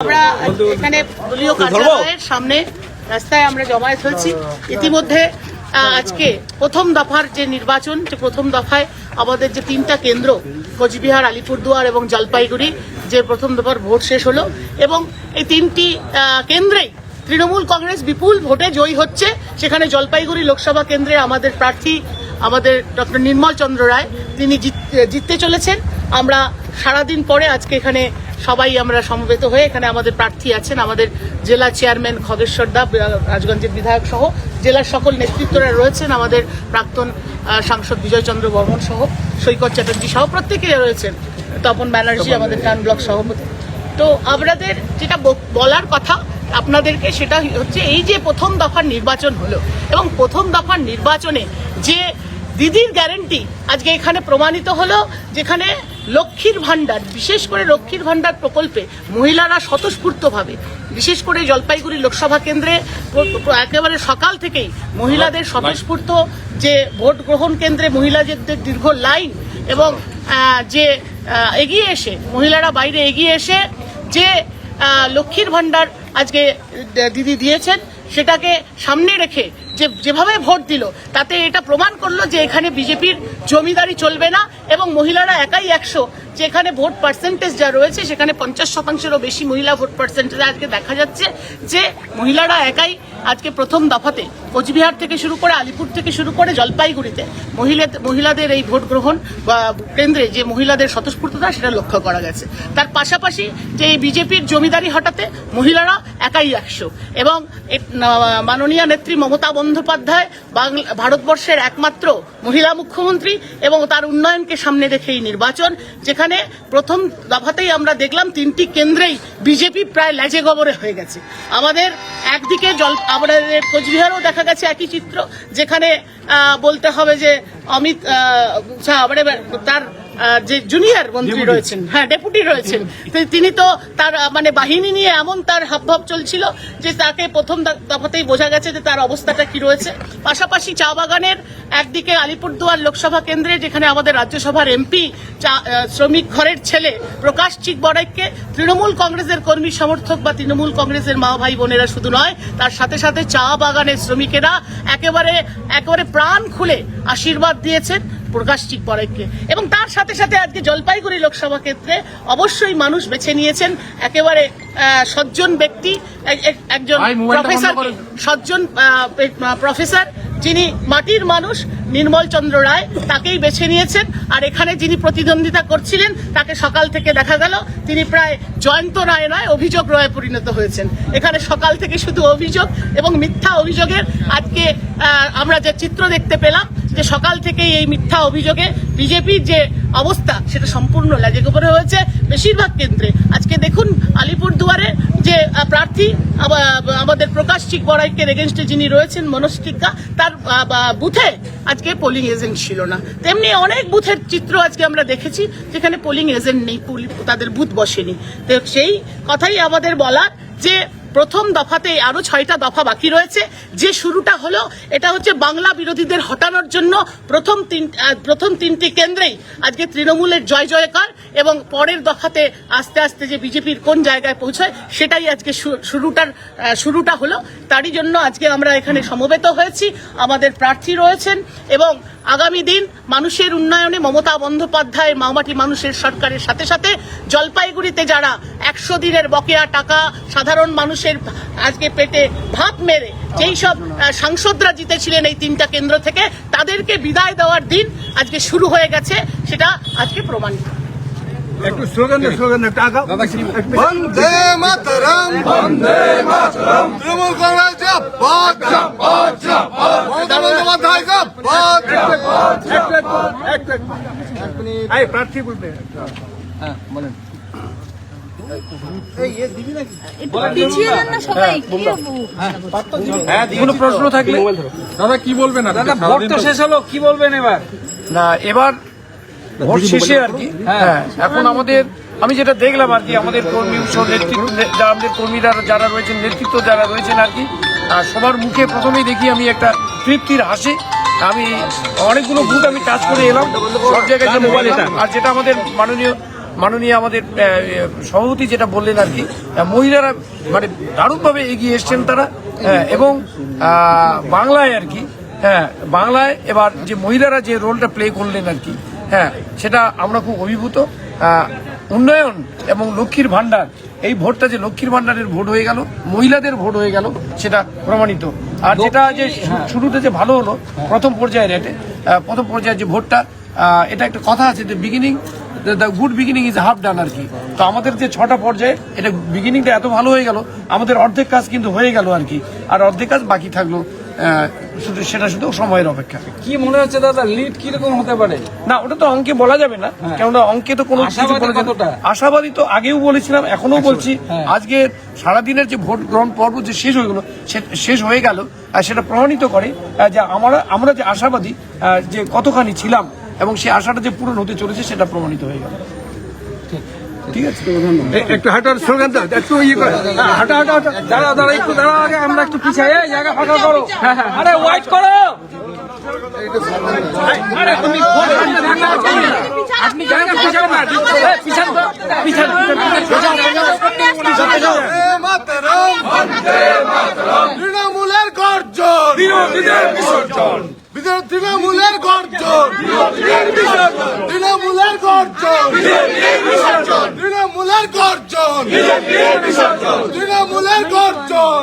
আমরা এখানে দলীয় কার্যালয়ের সামনে রাস্তায় আমরা জমায়েত হয়েছি। ইতিমধ্যে আজকে প্রথম দফার যে নির্বাচন যে প্রথম দফায় আমাদের যে তিনটা কেন্দ্র কোচবিহার আলিপুরদুয়ার এবং জলপাইগুড়ি যে প্রথম দফার ভোট শেষ হলো এবং এই তিনটি কেন্দ্রেই তৃণমূল কংগ্রেস বিপুল ভোটে জয়ী হচ্ছে। সেখানে জলপাইগুড়ি লোকসভা কেন্দ্রে আমাদের প্রার্থী আমাদের ডক্টর নির্মল চন্দ্র রায় তিনি জিত- জিততে চলেছেন। আমরা সারাদিন পরে আজকে এখানে সবাই আমরা সমবেত হয়ে এখানে আমাদের প্রার্থী আছেন আমাদের জেলা চেয়ারম্যান খগেশ্বর দা রাজগঞ্জের বিধায়ক সহ জেলার সকল নেতৃত্বরা রয়েছেন আমাদের প্রাক্তন সাংসদ বিজয়চন্দ্র বর্মন সহ সৈকত চ্যাটার্জি সহ প্রত্যেকে রয়েছেন। তপন ব্যানার্জি আমাদের টান ব্লক সভাপতি। তো আপনাদের যেটা বলার কথা আপনাদেরকে সেটা হচ্ছে এই যে প্রথম দফার নির্বাচন হলো এবং প্রথম দফার নির্বাচনে যে দিদির গ্যারেন্টি আজকে এখানে প্রমাণিত হলো যেখানে লক্ষ্মীর ভাণ্ডার বিশেষ করে লক্ষ্মীর ভাণ্ডার প্রকল্পে মহিলারা স্বতঃস্ফূর্তভাবে বিশেষ করে জলপাইগুড়ি লোকসভা কেন্দ্রে একেবারে সকাল থেকেই মহিলাদের স্বতঃস্ফূর্ত যে ভোট গ্রহণ কেন্দ্রে মহিলাদের দীর্ঘ লাইন এবং যে এগিয়ে এসে মহিলারা বাইরে এগিয়ে এসে যে লক্ষ্মীর ভাণ্ডার আজকে দিদি দিয়েছেন সেটাকে সামনে রেখে যে, যেভাবে ভোট দিল, তাতে এটা প্রমাণ করল যে এখানে বিজেপির জমিদারি চলবে না এবং মহিলারা একাই একশো, যে এখানে ভোট পার্সেন্টেজ যা রয়েছে, সেখানে পঞ্চাশ শতাংশেরও বেশি মহিলা ভোট পার্সেন্টেজ আজকে দেখা যাচ্ছে যে মহিলারা একাই আজকে প্রথম দফাতে কোচবিহার থেকে শুরু করে আলিপুর থেকে শুরু করে জলপাইগুড়িতে মহিলা মহিলাদের এই ভোট গ্রহণ বা কেন্দ্রে যে মহিলাদের স্বতঃস্ফূর্ততা সেটা লক্ষ্য করা গেছে। তার পাশাপাশি যে এই বিজেপির জমিদারি হটাতে মহিলারা একাই একশো এবং মাননীয় নেত্রী মমতা বন্দ্যোপাধ্যায় বাংলা ভারতবর্ষের একমাত্র মহিলা মুখ্যমন্ত্রী এবং তার উন্নয়নকে সামনে রেখে এই নির্বাচন, যেখানে প্রথম দফাতেই আমরা দেখলাম তিনটি কেন্দ্রেই বিজেপি প্রায় ল্যাজে গবরে হয়ে গেছে। আমাদের একদিকে জল আমাদের কোচবিহারও দেখা গেছে একই চিত্র যেখানে বলতে হবে যে অমিত মানে তার যে জুনিয়র মন্ত্রী রয়েছেন হ্যাঁ ডেপুটি রয়েছেন। তো তিনি তো তার মানে বাহিনী নিয়ে এমন তার হাবভাব চলছিল যে তাকে প্রথম দফাতেই বোঝা গেছে যে তার অবস্থাটা কি রয়েছে। পাশাপাশি চা বাগানের একদিকে আলিপুরদুয়ার লোকসভা কেন্দ্রে যেখানে আমাদের রাজ্যসভার এমপি শ্রমিক ঘরের ছেলে প্রকাশ চিক বড়াইকে তৃণমূল কংগ্রেসের কর্মী সমর্থক বা তৃণমূল কংগ্রেসের মা ভাই বোনেরা শুধু নয় তার সাথে সাথে চা বাগানের শ্রমিকেরা একেবারে একেবারে প্রাণ খুলে আশীর্বাদ দিয়েছেন। প্রকাশ চিক বড়াইকে এবং তার সাথে সাথে আজকে জলপাইগুড়ি লোকসভা ক্ষেত্রে অবশ্যই মানুষ বেছে নিয়েছেন একেবারে সজ্জন ব্যক্তি এক- এক- একজন করুন। সজ্জন প্রফেসর যিনি মাটির মানুষ নির্মল চন্দ্র রায় তাকেই বেছে নিয়েছেন। আর এখানে যিনি প্রতিদ্বন্দ্বিতা করছিলেন তাকে সকাল থেকে দেখা গেল তিনি প্রায় জয়ন্ত রায় নয় অভিযোগ রয়ে পরিণত হয়েছেন। এখানে সকাল থেকে শুধু অভিযোগ এবং মিথ্যা অভিযোগের আজকে আমরা যে চিত্র দেখতে পেলাম যে সকাল থেকেই এই মিথ্যা অভিযোগে বিজেপির যে অবস্থা সেটা সম্পূর্ণ লাজে গোপরে হয়েছে বেশিরভাগ কেন্দ্রে। আজকে দেখুন আলিপুরদুয়ারে যে প্রার্থী আমাদের প্রকাশ চিক বড়াইকের এগেনস্টে যিনি রয়েছেন, মনোজ টিক্কা, তার বুথে আজকে পোলিং এজেন্ট ছিল না। তেমনি অনেক বুথের চিত্র আজকে আমরা দেখেছি, যেখানে পোলিং এজেন্ট নেই তাদের বুথ বসেনি। তো সেই কথাই আমাদের বলার যে প্রথম দফাতে আরও ছয়টা দফা বাকি রয়েছে। যে শুরুটা হলো, এটা হচ্ছে বাংলা বিরোধীদের হটানোর জন্য প্রথম তিন প্রথম তিনটি কেন্দ্রেই আজকে তৃণমূলের জয় জয়কার এবং পরের দফাতে আস্তে আস্তে যে বিজেপির কোন জায়গায় পৌঁছায়, সেটাই আজকে শুরুটার শুরুটা হলো। তারই জন্য আজকে আমরা এখানে সমবেত হয়েছি। আমাদের প্রার্থী রয়েছেন এবং আগামী দিন মানুষের উন্নয়নে মমতা বন্দ্যোপাধ্যায় মামাটি মানুষের সরকারের সাথে সাথে জলপাইগুড়িতে যারা একশো দিনের বকেয়া টাকা সাধারণ মানুষের আজকে পেটে ভাত মেরে যেই সব সাংসদরা জিতেছিলেন এই তিনটা কেন্দ্র থেকে তাদেরকে বিদায় দেওয়ার দিন আজকে শুরু হয়ে গেছে সেটা আজকে প্রমাণিত। একটু স্লোগান স্লোগান একটু আগাও। বন্দে মাতরম। বন্দে মাতরম। তৃণমূল কংগ্রেস। এই, প্রার্থী বলবে। পিছিয়ে দেন না সবাই কি কোনো প্রশ্ন থাকলে? দাদা কি বলবেন দাদা ভোট তো শেষ হলো কি বলবেন এবার? না এবার ভোট শেষে আর কি। হ্যাঁ। এখন আমাদের আমি যেটা দেখলাম আর কি আমাদের কর্মী নেতৃত্ব যারা আমাদের কর্মীরা যারা রয়েছেন নেতৃত্ব যারা রয়েছেন আর কি আর সবার মুখে প্রথমেই দেখি আমি একটা তৃপ্তির হাসি। আমি অনেকগুলো বুথ আমি টাচ করে এলাম সব জায়গায় যে মোবাইল এটা আর যেটা আমাদের মাননীয় মাননীয় আমাদের সভাপতি যেটা বললেন আর কি মহিলারা মানে দারুণভাবে এগিয়ে এসছেন তারা হ্যাঁ, এবং বাংলায় আর কি হ্যাঁ বাংলায় এবার যে মহিলারা যে রোলটা প্লে করলেন আর কি হ্যাঁ সেটা আমরা খুব অভিভূত উন্নয়ন এবং লক্ষ্মীর ভান্ডার এই ভোটটা যে লক্ষ্মীর ভান্ডারের ভোট হয়ে গেল মহিলাদের ভোট হয়ে গেল সেটা প্রমাণিত। আর যেটা যে শু- শুরুতে যে ভালো হলো প্রথম পর্যায়ের রেটে প্রথম পর্যায়ের যে ভোটটা এটা একটা কথা আছে যে beginning good beginning is half done আর কি। তো আমাদের যে ছটা পর্যায়ে এটা বিগিনিংটা এত ভালো হয়ে গেল আমাদের অর্ধেক কাজ কিন্তু হয়ে গেল আর কি। আর অর্ধেক কাজ বাকি থাকল শুধু সেটা শুধু সময়ের অপেক্ষা। কি মনে হচ্ছে দাদা লিড কীরকম হতে পারে? না ওটা তো অঙ্কে বলা যাবে না কেননা অঙ্কে তো কোনো কিছু আশাবাদী বলা যাবে আশাবাদী তো আগেও বলেছিলাম এখনও বলছি। আজকে সারাদিনের যে ভোট গ্রহণ পর্ব যে শেষ হয়ে গেল শেষ হয়ে গেল আর সেটা প্রমাণিত করে যে আমরা আমরা যে আশাবাদী যে কতখানি ছিলাম এবং সেই আশাটা যে পূরণ হতে চলেছে সেটা প্রমাণিত হয়ে গেল। ঠিক আছে? একটু হাঁটার স্লোগান দাও একটু ইয়ে করে। হাঁটা হাঁটা হাঁটা। দাঁড়া দাঁড়া একটু দাঁড়া আগে আমরা একটু পিছাই এই জায়গা ফাঁকা করো। আরে ওয়াইট করো। করছ না। আপনি জায়গা না পিছান পিছান তৃণমূলের গর্জন। বিরোধীদের বিসর্জন। তৃণমূলের গর্জন। তৃণমূলের গর্জন। তৃণমূলের গর্জন। তৃণমূলের গর্জন।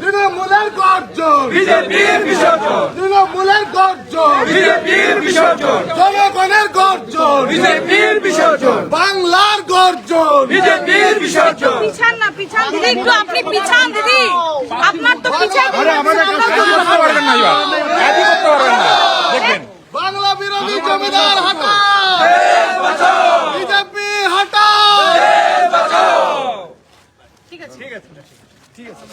তৃণমূলের গর্জন। তৃণমূলের গর্জন। জনগণের গর্জন। বাংলার গর্জন। পিছান না পিছান দিদি একটু আপনি পিছান দিদি। আপনার তো পিছান একই করতে পারবেন না। দেখবেন। বাংলা বিরোধী জমিদার হটাও। বিজেপি আছে ঠিক আছে।